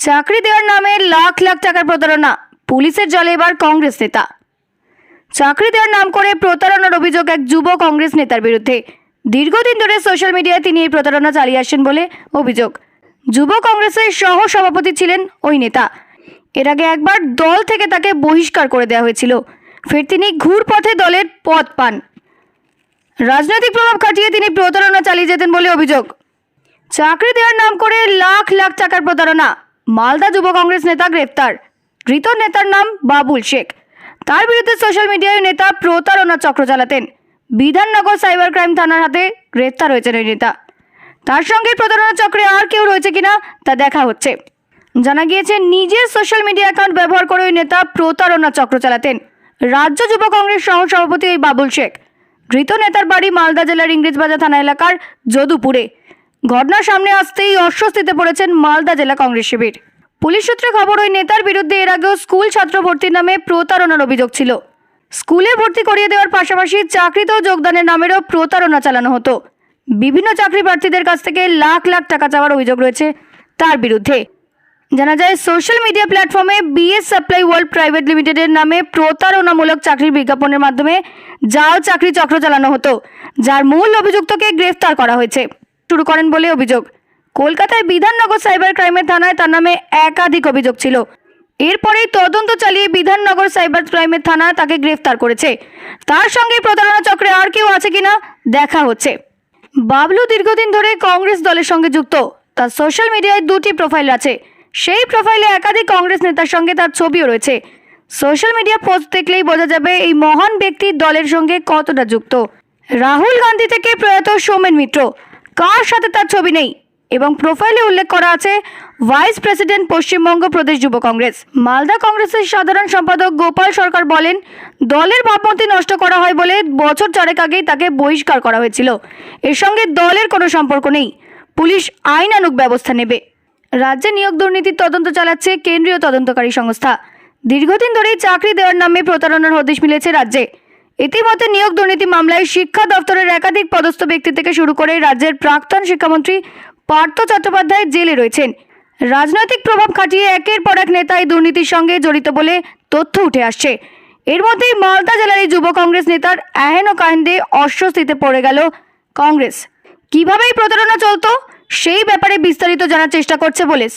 চাকরি দেওয়ার নামে লাখ লাখ টাকার প্রতারণা, পুলিশের জলে এবার কংগ্রেস নেতা। চাকরি দেওয়ার নাম করে প্রতারণার অভিযোগ এক যুব কংগ্রেস নেতার বিরুদ্ধে। দীর্ঘদিন ধরে সোশ্যাল মিডিয়ায় তিনি এই প্রতারণা চালিয়ে আসছেন বলে অভিযোগ। যুব কংগ্রেসের সহ সভাপতি ছিলেন ওই নেতা। এর আগে একবার দল থেকে তাকে বহিষ্কার করে দেওয়া হয়েছিল। ফের তিনি ঘুরপথে দলের পদ পান। রাজনৈতিক প্রভাব খাটিয়ে তিনি প্রতারণা চালিয়ে যেতেন বলে অভিযোগ। চাকরি দেওয়ার নাম করে লাখ লাখ টাকার প্রতারণা মালদা যুব কংগ্রেস নেতা গ্রেপ্তার। ধৃত নেতার নাম বাবুল শেখ। তার বিরুদ্ধে সোশ্যাল মিডিয়ায় নেতা প্রতারণা চক্র চালাতেন। বিধাননগর সাইবার ক্রাইম থানার হাতে গ্রেপ্তার হয়েছেন ওই নেতা। তার সঙ্গে প্রতারণা চক্রে আর কেউ রয়েছে কিনা তা দেখা হচ্ছে। জানা গিয়েছে, নিজের সোশ্যাল মিডিয়া অ্যাকাউন্ট ব্যবহার করে ওই নেতা প্রতারণা চক্র চালাতেন। রাজ্য যুব কংগ্রেস সহ সভাপতি ওই বাবুল শেখ। ধৃত নেতার বাড়ি মালদা জেলার ইংরেজবাজার থানা এলাকার যদুপুরে। ঘটনার সামনে আসতেই অস্বস্তিতে পড়েছেন মালদা জেলা কংগ্রেস শিবির। পুলিশ সূত্রে খবর, ওই নেতার বিরুদ্ধে এর আগেও স্কুল ছাত্র ভর্তির নামে প্রতারণার অভিযোগ ছিল। স্কুলে ভর্তি করিয়ে দেওয়ার পাশাপাশি চাকরিতেও যোগদানের নামেরও প্রতারণা চালানো হতো। বিভিন্ন চাকরি প্রার্থীদের কাছ থেকে লাখ লাখ টাকা চাওয়ার অভিযোগ রয়েছে তার বিরুদ্ধে। জানা যায়, সোশ্যাল মিডিয়া প্ল্যাটফর্মে বিএস সাপ্লাই ওয়ার্ল্ড প্রাইভেট লিমিটেডের নামে প্রতারণামূলক চাকরির বিজ্ঞাপনের মাধ্যমে জাল চাকরি চক্র চালানো হতো, যার মূল অভিযুক্তকে গ্রেফতার করা হয়েছে। শুরু করেন বলে অভিযোগ। কলকাতায় বিধাননগর সাইবার ক্রাইমের থানায় তার নামে একাধিক অভিযোগ ছিল। এরপরেই তদন্ত চালিয়ে বিধাননগর সাইবার ক্রাইমের থানা তাকে গ্রেফতার করেছে। তার সঙ্গে প্রতারণা চক্রে আর কেউ আছে কিনা দেখা হচ্ছে। বাবলু দীর্ঘদিন ধরে কংগ্রেস দলের সঙ্গে যুক্ত। তার সোশ্যাল মিডিয়ায় দুটি প্রোফাইল আছে। সেই প্রোফাইলে একাধিক কংগ্রেস নেতার সঙ্গে তার ছবিও রয়েছে। সোশ্যাল মিডিয়া পোস্ট দেখলেই বোঝা যাবে এই মহান ব্যক্তি দলের সঙ্গে কতটা যুক্ত। রাহুল গান্ধী থেকে প্রয়াত সৌমেন মিত্র। কার সাথে তার ছবি নেই? এবং প্রোফাইলে উল্লেখ করা আছে ভাইস প্রেসিডেন্ট পশ্চিমবঙ্গ প্রদেশ যুব কংগ্রেস। মালদা কংগ্রেসের সাধারণ সম্পাদক গোপাল সরকার বলেন, দলের ভাবমূর্তি নষ্ট করা হয় বলে বছর চারেক আগেই তাকে বহিষ্কার করা হয়েছিল। এর সঙ্গে দলের কোনো সম্পর্ক নেই। পুলিশ আইনানুগ ব্যবস্থা নেবে। রাজ্যে নিয়োগ দুর্নীতির তদন্ত চালাচ্ছে কেন্দ্রীয় তদন্তকারী সংস্থা। দীর্ঘদিন ধরেই চাকরি দেওয়ার নামে প্রতারণার হদিশ মিলেছে রাজ্যে। ইতিমধ্যে নিয়োগ দুর্নীতি মামলায় শিক্ষা দপ্তরের একাধিক পদস্থ ব্যক্তি থেকে শুরু করে রাজ্যের প্রাক্তন শিক্ষামন্ত্রী পার্থ চট্টোপাধ্যায় জেলে রয়েছেন। রাজনৈতিক প্রভাব খাটিয়ে একের পর এক নেতা এই দুর্নীতির সঙ্গে জড়িত বলে তথ্য উঠে আসছে। এর মধ্যেই মালদা জেলার এই যুব কংগ্রেস নেতার এহেন ও কাহিন্দে অস্বস্তিতে পড়ে গেল কংগ্রেস। কীভাবে এই প্রতারণা চলত, সেই ব্যাপারে বিস্তারিত জানার চেষ্টা করছে পুলিশ।